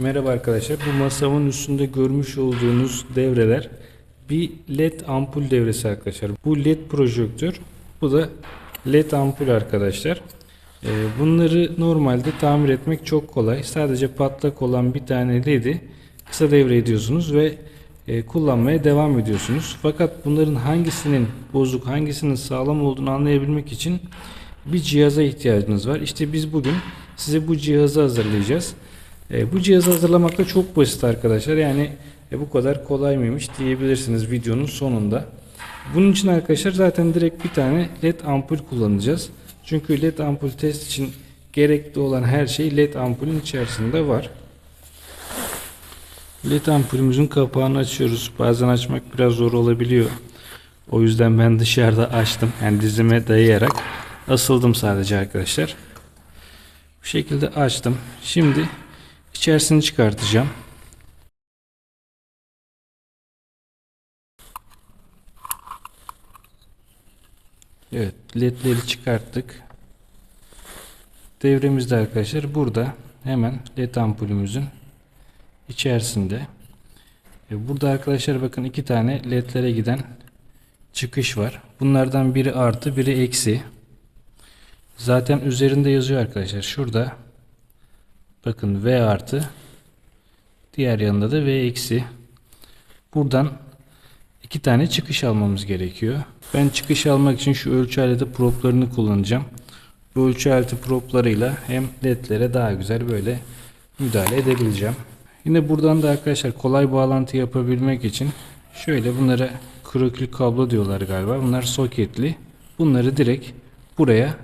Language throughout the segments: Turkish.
Merhaba arkadaşlar. Bu masamın üstünde görmüş olduğunuz devreler bir led ampul devresi arkadaşlar. Bu led projektör, bu da led ampul arkadaşlar. Ee, Bunları normalde tamir etmek çok kolay. Sadece patlak olan bir tane ledi kısa devre ediyorsunuz ve e, kullanmaya devam ediyorsunuz. Fakat bunların hangisinin bozuk, hangisinin sağlam olduğunu anlayabilmek için bir cihaza ihtiyacınız var. İşte biz bugün size bu cihazı hazırlayacağız. E, bu cihazı hazırlamak da çok basit arkadaşlar. Yani e, bu kadar kolay mıymış diyebilirsiniz videonun sonunda. Bunun için arkadaşlar zaten direkt bir tane led ampul kullanacağız. Çünkü led ampul test için gerekli olan her şey led ampulün içerisinde var. LED ampulümüzün kapağını açıyoruz. Bazen açmak biraz zor olabiliyor. O yüzden ben dışarıda açtım. Yani dizime dayayarak asıldım sadece arkadaşlar. Bu şekilde açtım. Şimdi içerisini çıkartacağım. Evet, ledleri çıkarttık. Devremiz de arkadaşlar burada. Hemen led ampulümüzün içerisinde. E, Burada arkadaşlar bakın iki tane ledlere giden çıkış var. Bunlardan biri artı biri eksi. Zaten üzerinde yazıyor arkadaşlar. Şurada bakın V artı diğer yanında da V eksi. Buradan iki tane çıkış almamız gerekiyor. Ben çıkış almak için şu ölçü aleti proplarını kullanacağım. Bu ölçü aleti proplarıyla hem ledlere daha güzel böyle müdahale edebileceğim. Yine buradan da arkadaşlar kolay bağlantı yapabilmek için şöyle bunlara krokül kablo diyorlar galiba. Bunlar soketli. Bunları direkt buraya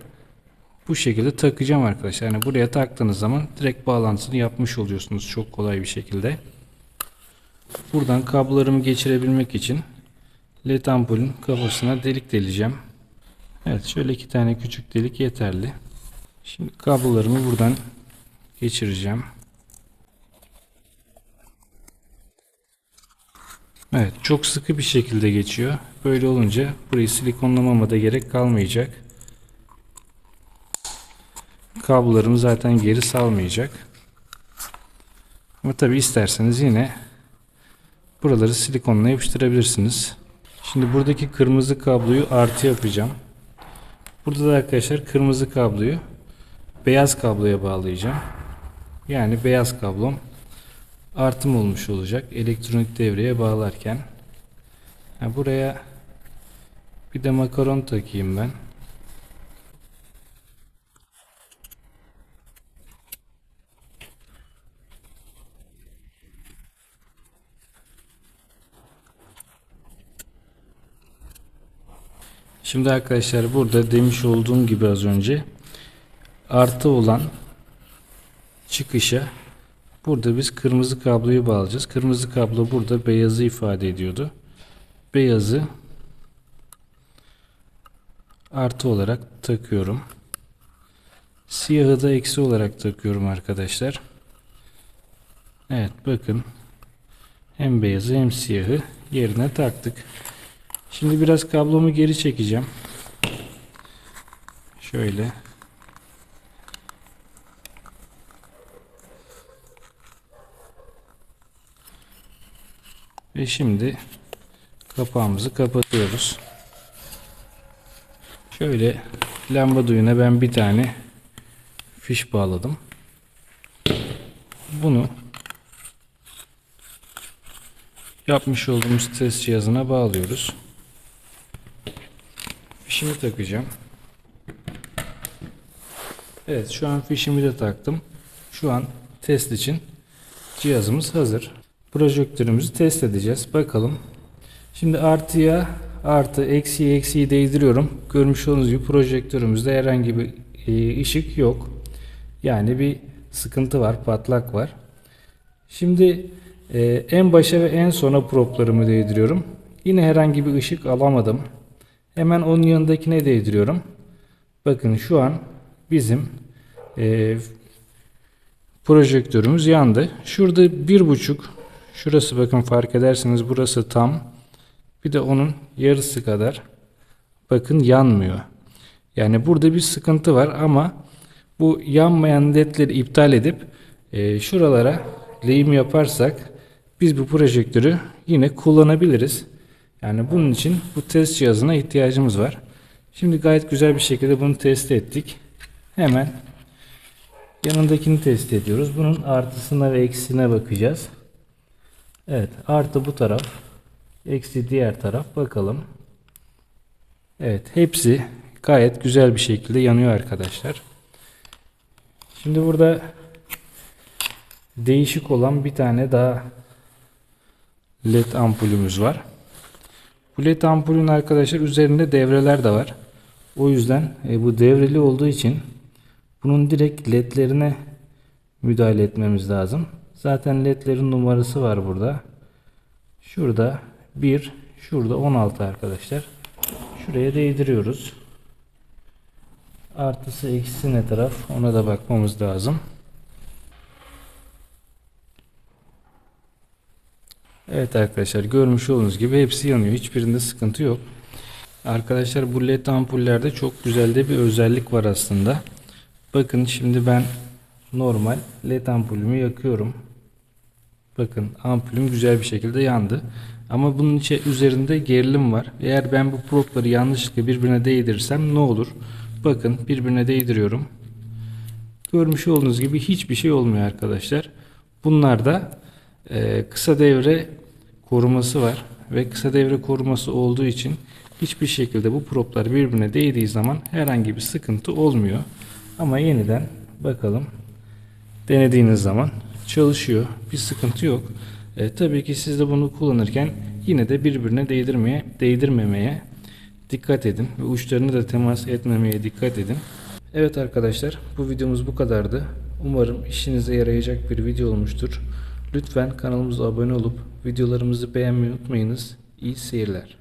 bu şekilde takacağım arkadaşlar. Yani buraya taktığınız zaman direkt bağlantısını yapmış oluyorsunuz çok kolay bir şekilde. Buradan kablolarımı geçirebilmek için led ampulün kafasına delik deleceğim. Evet şöyle iki tane küçük delik yeterli. Şimdi kablolarımı buradan geçireceğim. Evet çok sıkı bir şekilde geçiyor. Böyle olunca burayı silikonlamama da gerek kalmayacak. Kablolarımı zaten geri salmayacak. Ama tabi isterseniz yine buraları silikonla yapıştırabilirsiniz. Şimdi buradaki kırmızı kabloyu artı yapacağım. Burada da arkadaşlar kırmızı kabloyu beyaz kabloya bağlayacağım. Yani beyaz kablom artım olmuş olacak elektronik devreye bağlarken. Ha, buraya bir de makaron takayım ben. Şimdi arkadaşlar burada demiş olduğum gibi az önce artı olan çıkışa burada biz kırmızı kabloyu bağlayacağız. Kırmızı kablo burada beyazı ifade ediyordu. Beyazı artı olarak takıyorum. Siyahı da eksi olarak takıyorum arkadaşlar. Evet bakın hem beyazı hem siyahı yerine taktık. Şimdi biraz kablomu geri çekeceğim. Şöyle. Ve şimdi kapağımızı kapatıyoruz. Şöyle lamba duyuna ben bir tane fiş bağladım. Bunu yapmış olduğumuz test cihazına bağlıyoruz. Fişimi takacağım. Evet şu an fişimi de taktım. Şu an test için cihazımız hazır. Projektörümüzü test edeceğiz. Bakalım. Şimdi artıya artı eksiye eksiyi değdiriyorum. Görmüş olduğunuz gibi projektörümüzde herhangi bir e, ışık yok. Yani bir sıkıntı var, patlak var. Şimdi e, en başa ve en sona proplarımı değdiriyorum. Yine herhangi bir ışık alamadım. Hemen onun yanındakine değdiriyorum. Bakın şu an bizim e, projektörümüz yandı. Şurada bir buçuk şurası bakın fark ederseniz burası tam bir de onun yarısı kadar bakın yanmıyor. Yani burada bir sıkıntı var ama bu yanmayan ledleri iptal edip e, şuralara lehim yaparsak biz bu projektörü yine kullanabiliriz. Yani bunun için bu test cihazına ihtiyacımız var. Şimdi gayet güzel bir şekilde bunu test ettik. Hemen yanındakini test ediyoruz. Bunun artısına ve eksisine bakacağız. Evet artı bu taraf. Eksi diğer taraf. Bakalım. Evet hepsi gayet güzel bir şekilde yanıyor arkadaşlar. Şimdi burada değişik olan bir tane daha led ampulümüz var. Bu led ampulün arkadaşlar üzerinde devreler de var. O yüzden e, bu devreli olduğu için bunun direkt ledlerine müdahale etmemiz lazım. Zaten ledlerin numarası var burada. Şurada 1, şurada 16 arkadaşlar. Şuraya değdiriyoruz. Artısı eksisi ne taraf ona da bakmamız lazım. Evet arkadaşlar görmüş olduğunuz gibi hepsi yanıyor. Hiçbirinde sıkıntı yok. Arkadaşlar bu led ampullerde çok güzel de bir özellik var aslında. Bakın şimdi ben normal led ampulümü yakıyorum. Bakın ampulüm güzel bir şekilde yandı. Ama bunun içi üzerinde gerilim var. Eğer ben bu propları yanlışlıkla birbirine değdirirsem ne olur? Bakın birbirine değdiriyorum. Görmüş olduğunuz gibi hiçbir şey olmuyor arkadaşlar. Bunlarda e, kısa devre koruması var ve kısa devre koruması olduğu için hiçbir şekilde bu proplar birbirine değdiği zaman herhangi bir sıkıntı olmuyor. Ama yeniden bakalım denediğiniz zaman çalışıyor. Bir sıkıntı yok. E, tabii ki siz de bunu kullanırken yine de birbirine değdirmeye, değdirmemeye dikkat edin ve uçlarını da temas etmemeye dikkat edin. Evet arkadaşlar bu videomuz bu kadardı. Umarım işinize yarayacak bir video olmuştur. Lütfen kanalımıza abone olup videolarımızı beğenmeyi unutmayınız. İyi seyirler.